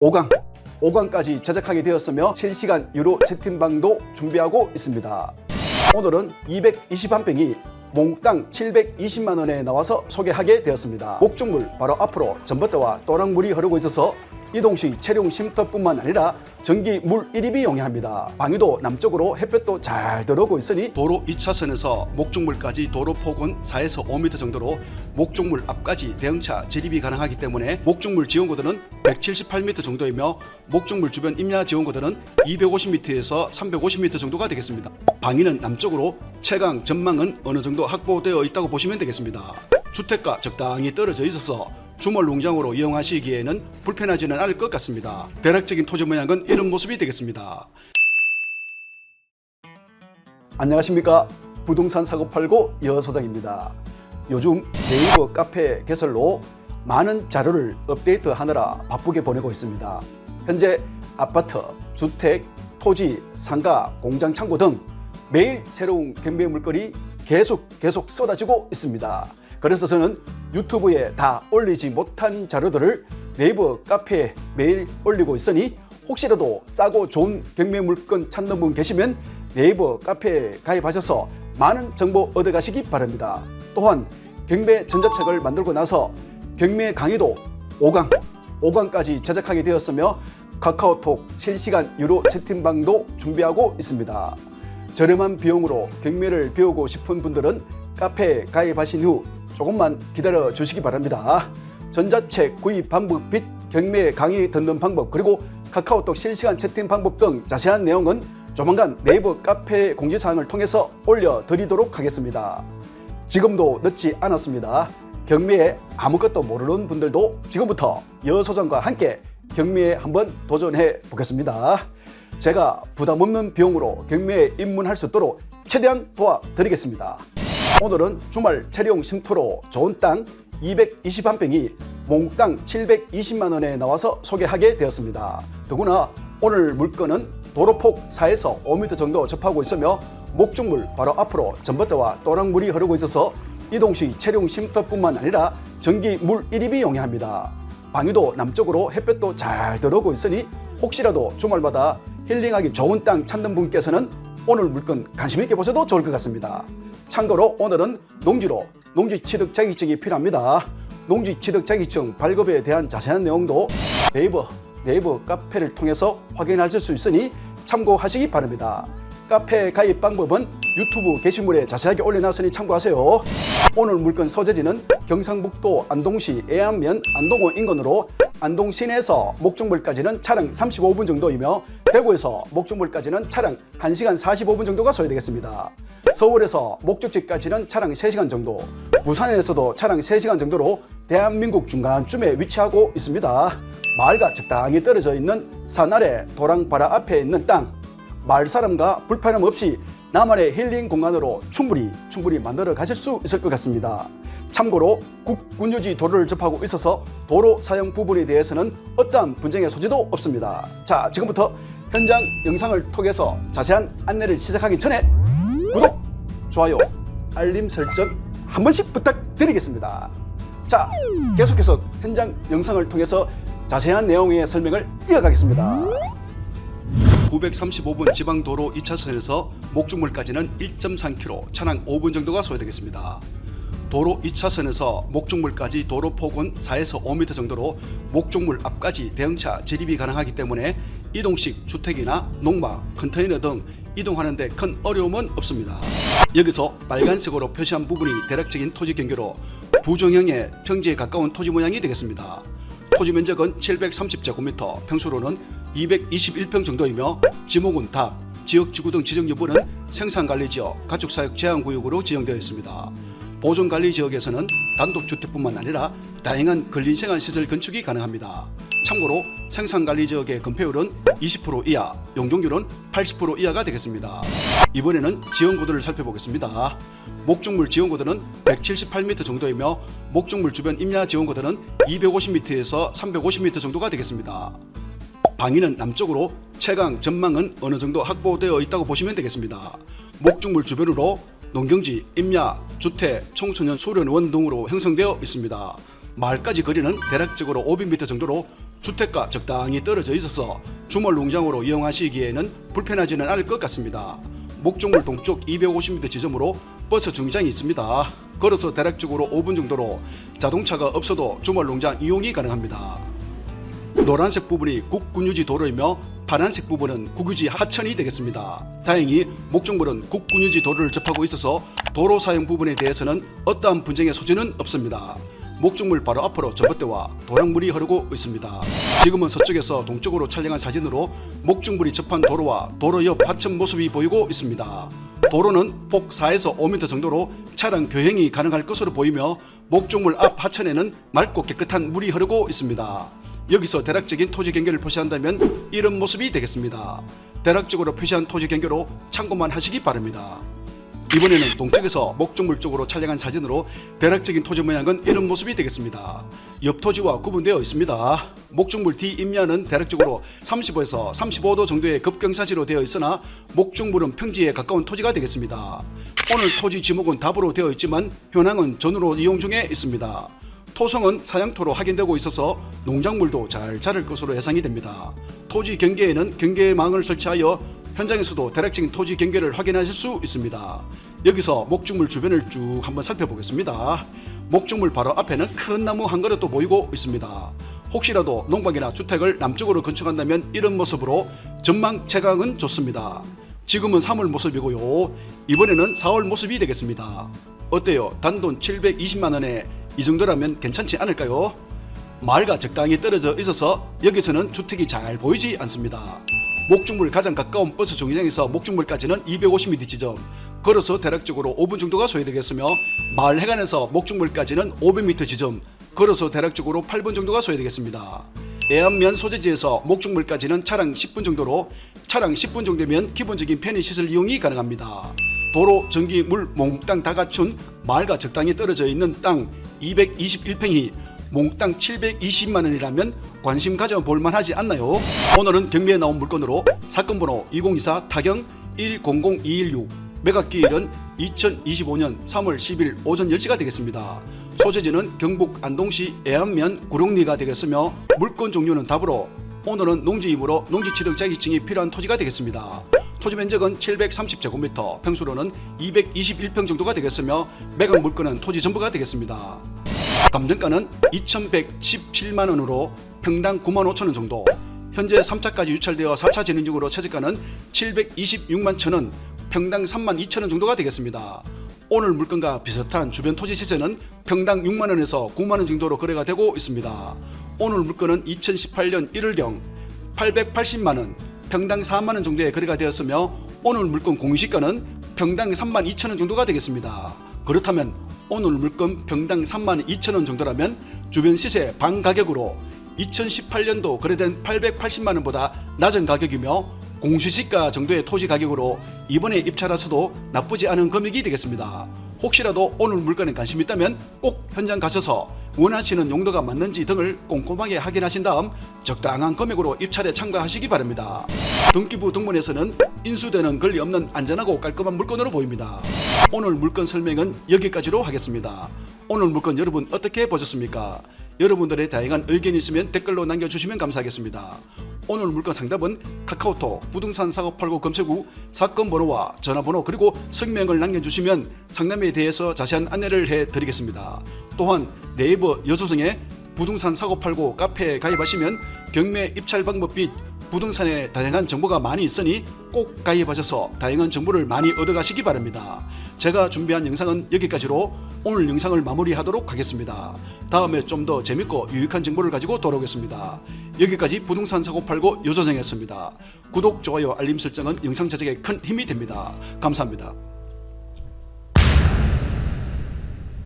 5강, 5강까지 제작하게 되었으며 실시간 유료 채팅방도 준비하고 있습니다. 오늘은 221병이 몽땅 720만 원에 나와서 소개하게 되었습니다. 목적물 바로 앞으로 전봇대와 또랑물이 흐르고 있어서 이동시 체류 쉼터뿐만 아니라 전기 물 이입이 용이합니다. 방위도 남쪽으로 햇볕도 잘 들어오고 있으니 도로 2차선에서 목적물까지 도로 폭은 4에서 5m 정도로 목적물 앞까지 대형차 진입이 가능하기 때문에 목적물 지원고도는 178m 정도이며 목적물 주변 임야 지원고도는 250m에서 350m 정도가 되겠습니다. 방위는 남쪽으로 최강 전망은 어느 정도 확보되어 있다고 보시면 되겠습니다. 주택가 적당히 떨어져 있어서 주말 농장으로 이용하시기에는 불편하지는 않을 것 같습니다. 대략적인 토지 모양은 이런 모습이 되겠습니다. 안녕하십니까 부동산 사고 팔고 여소장입니다. 요즘 네이버 카페 개설로 많은 자료를 업데이트 하느라 바쁘게 보내고 있습니다. 현재 아파트, 주택, 토지, 상가, 공장 창고 등 매일 새로운 경매 물건이 계속 계속 쏟아지고 있습니다. 그래서 저는 유튜브에 다 올리지 못한 자료들을 네이버 카페에 매일 올리고 있으니 혹시라도 싸고 좋은 경매 물건 찾는 분 계시면 네이버 카페에 가입하셔서 많은 정보 얻어 가시기 바랍니다. 또한 경매 전자책을 만들고 나서 경매 강의도 5강, 5강까지 제작하게 되었으며 카카오톡 실시간 유료 채팅방도 준비하고 있습니다. 저렴한 비용으로 경매를 배우고 싶은 분들은 카페에 가입하신 후 조금만 기다려 주시기 바랍니다. 전자책 구입 방법 및 경매 강의 듣는 방법 그리고 카카오톡 실시간 채팅 방법 등 자세한 내용은 조만간 네이버 카페 공지사항을 통해서 올려드리도록 하겠습니다. 지금도 늦지 않았습니다. 경매에 아무것도 모르는 분들도 지금부터 여소장과 함께 경매에 한번 도전해 보겠습니다. 제가 부담 없는 비용으로 경매에 입문할 수 있도록 최대한 도와드리겠습니다. 오늘은 주말 체리용 쉼터로 좋은 땅 221평이 몽땅 720만 원에 나와서 소개하게 되었습니다. 더구나 오늘 물건은 도로폭 4에서 5m 정도 접하고 있으며 목적물 바로 앞으로 전봇대와 또랑물이 흐르고 있어서 이동 시 체류 쉼터뿐만 아니라 전기 물 이입이 용이합니다. 방위도 남쪽으로 햇볕도 잘 들어오고 있으니 혹시라도 주말마다 힐링하기 좋은 땅 찾는 분께서는 오늘 물건 관심 있게 보셔도 좋을 것 같습니다. 참고로 오늘은 농지로 농지 취득 자격증이 필요합니다. 농지 취득 자격증 발급에 대한 자세한 내용도 네이버 네이버 카페를 통해서 확인하실 수 있으니 참고하시기 바랍니다. 카페 가입 방법은 유튜브 게시물에 자세하게 올려놨으니 참고하세요. 오늘 물건 소재지는 경상북도 안동시 애안면 안동원 인근으로 안동 시내에서 목적물까지는 차량 35분 정도이며 대구에서 목적물까지는 차량 1시간 45분 정도가 소요되겠습니다. 서울에서 목적지까지는 차량 3시간 정도, 부산에서도 차량 3시간 정도로 대한민국 중간쯤에 위치하고 있습니다. 마을과 적당히 떨어져 있는 산 아래 도랑바라 앞에 있는 땅, 마을 사람과 불편함 없이 나만의 힐링 공간으로 충분히 충분히 만들어 가실 수 있을 것 같습니다. 참고로 국군유지 도로를 접하고 있어서 도로 사용 부분에 대해서는 어떠한 분쟁의 소지도 없습니다. 자, 지금부터 현장 영상을 통해서 자세한 안내를 시작하기 전에 구독, 좋아요, 알림 설정 한 번씩 부탁드리겠습니다. 자, 계속해서 현장 영상을 통해서 자세한 내용의 설명을 이어가겠습니다. 935분 지방도로 2차선에서 목적물까지는 1.3km, 차량 5분 정도가 소요되겠습니다. 도로 2차선에서 목적물까지 도로 폭은 4에서 5m 정도로 목적물 앞까지 대형차 진입이 가능하기 때문에 이동식 주택이나 농막, 컨테이너 등 이동하는데 큰 어려움은 없습니다. 여기서 빨간색으로 표시한 부분이 대략적인 토지 경계로 부정형의 평지에 가까운 토지 모양이 되겠습니다. 토지 면적은 730제곱미터, 평수로는 221평 정도이며 지목은 답, 지역 지구 등 지정 여부는 생산관리 지역, 가축사육 제한구역으로 지정되어 있습니다. 보존관리 지역에서는 단독주택뿐만 아니라 다양한 근린생활시설 건축이 가능합니다. 참고로 생산관리 지역의 건폐율은 20% 이하, 용적률은 80% 이하가 되겠습니다. 이번에는 지원고도를 살펴보겠습니다. 목적물 지원고도는 178m 정도이며 목적물 주변 임야 지원고도는 250m에서 350m 정도가 되겠습니다. 방위는 남쪽으로 최강 전망은 어느 정도 확보되어 있다고 보시면 되겠습니다. 목적물 주변으로 농경지, 임야, 주택, 청소년 수련원 등으로 형성되어 있습니다. 마을까지 거리는 대략적으로 500m 정도로 주택과 적당히 떨어져 있어서 주말 농장으로 이용하시기에는 불편하지는 않을 것 같습니다. 목적물 동쪽 250m 지점으로 버스 정류장이 있습니다. 걸어서 대략적으로 5분 정도로 자동차가 없어도 주말 농장 이용이 가능합니다. 노란색 부분이 국군유지 도로이며 파란색 부분은 국유지 하천이 되겠습니다. 다행히 목적물은 국군유지 도로를 접하고 있어서 도로 사용 부분에 대해서는 어떠한 분쟁의 소지는 없습니다. 목적물 바로 앞으로 전봇대와 도량물이 흐르고 있습니다. 지금은 서쪽에서 동쪽으로 촬영한 사진으로 목적물이 접한 도로와 도로 옆 하천 모습이 보이고 있습니다. 도로는 폭 4에서 5m 정도로 차량 교행이 가능할 것으로 보이며 목적물 앞 하천에는 맑고 깨끗한 물이 흐르고 있습니다. 여기서 대략적인 토지 경계를 표시한다면 이런 모습이 되겠습니다. 대략적으로 표시한 토지 경계로 참고만 하시기 바랍니다. 이번에는 동쪽에서 목적물 쪽으로 촬영한 사진으로 대략적인 토지 모양은 이런 모습이 되겠습니다. 옆 토지와 구분되어 있습니다. 목적물 D 임야는 대략적으로 35에서 35도 정도의 급경사지로 되어 있으나 목적물은 평지에 가까운 토지가 되겠습니다. 오늘 토지 지목은 답으로 되어 있지만 현황은 전으로 이용 중에 있습니다. 토성은 사양토로 확인되고 있어서 농작물도 잘 자랄 것으로 예상이 됩니다. 토지 경계에는 경계망을 설치하여 현장에서도 대략적인 토지 경계를 확인하실 수 있습니다. 여기서 목축물 주변을 쭉 한번 살펴보겠습니다. 목축물 바로 앞에는 큰 나무 한 그릇도 보이고 있습니다. 혹시라도 농방이나 주택을 남쪽으로 건축한다면 이런 모습으로 전망 채광은 좋습니다. 지금은 3월 모습이고요. 이번에는 4월 모습이 되겠습니다. 어때요? 단돈 720만 원에 이 정도라면 괜찮지 않을까요? 마을과 적당히 떨어져 있어서 여기서는 주택이 잘 보이지 않습니다. 목중물 가장 가까운 버스 정류장에서 목중물까지는 250m 지점, 걸어서 대략적으로 5분 정도가 소요되겠으며 마을 해관에서 목중물까지는 500m 지점, 걸어서 대략적으로 8분 정도가 소요되겠습니다. 애안면 소재지에서 목중물까지는 차량 10분 정도로 차량 10분 정도면 기본적인 편의시설 이용이 가능합니다. 도로, 전기, 물, 몽땅 다 갖춘 마을과 적당히 떨어져 있는 땅 221평이 몽땅 720만 원이라면 관심 가져볼 만하지 않나요? 오늘은 경매에 나온 물건으로 사건 번호 2024 타경 100216 매각기일은 2025년 3월 10일 오전 10시가 되겠습니다. 소재지는 경북 안동시 애안면 구룡리가 되겠으며 물건 종류는 답으로 오늘은 농지이므로 농지취득 자격증이 필요한 토지가 되겠습니다. 토지 면적은 730제곱미터, 평수로는 221평 정도가 되겠으며 매각 물건은 토지 전부가 되겠습니다. 감정가는 2,117만 원으로 평당 9만 5천 원 정도. 현재 3차까지 유찰되어 4차 진행 중으로 최저가는 726만 천 원, 평당 3만 2천 원 정도가 되겠습니다. 오늘 물건과 비슷한 주변 토지 시세는 평당 6만 원에서 9만 원 정도로 거래가 되고 있습니다. 오늘 물건은 2018년 1월경 880만 원, 평당 4만 원 정도의 거래가 되었으며 오늘 물건 공시가는 평당 3만 2천 원 정도가 되겠습니다. 그렇다면 오늘 물건 평당 3만 2천 원 정도라면 주변 시세 반 가격으로 2018년도 거래된 880만 원보다 낮은 가격이며 공시시가 정도의 토지 가격으로 이번에 입찰하서도 나쁘지 않은 금액이 되겠습니다. 혹시라도 오늘 물건에 관심 있다면 꼭 현장 가셔서 원하시는 용도가 맞는지 등을 꼼꼼하게 확인하신 다음 적당한 금액으로 입찰에 참가하시기 바랍니다. 등기부 등본에서는 인수되는 권리 없는 안전하고 깔끔한 물건으로 보입니다. 오늘 물건 설명은 여기까지로 하겠습니다. 오늘 물건 여러분 어떻게 보셨습니까? 여러분들의 다양한 의견이 있으면 댓글로 남겨주시면 감사하겠습니다. 오늘 물건 상담은 카카오톡 부동산 사고 팔고 검색 후 사건 번호와 전화번호 그리고 성명을 남겨주시면 상담에 대해서 자세한 안내를 해드리겠습니다. 또한 네이버 여수성에 부동산 사고 팔고 카페에 가입하시면 경매 입찰 방법 및 부동산에 다양한 정보가 많이 있으니 꼭 가입하셔서 다양한 정보를 많이 얻어가시기 바랍니다. 제가 준비한 영상은 여기까지로 오늘 영상을 마무리하도록 하겠습니다. 다음에 좀 더 재밌고 유익한 정보를 가지고 돌아오겠습니다. 여기까지 부동산 사고 팔고 요조정이었습니다. 구독, 좋아요, 알림 설정은 영상 제작에 큰 힘이 됩니다. 감사합니다.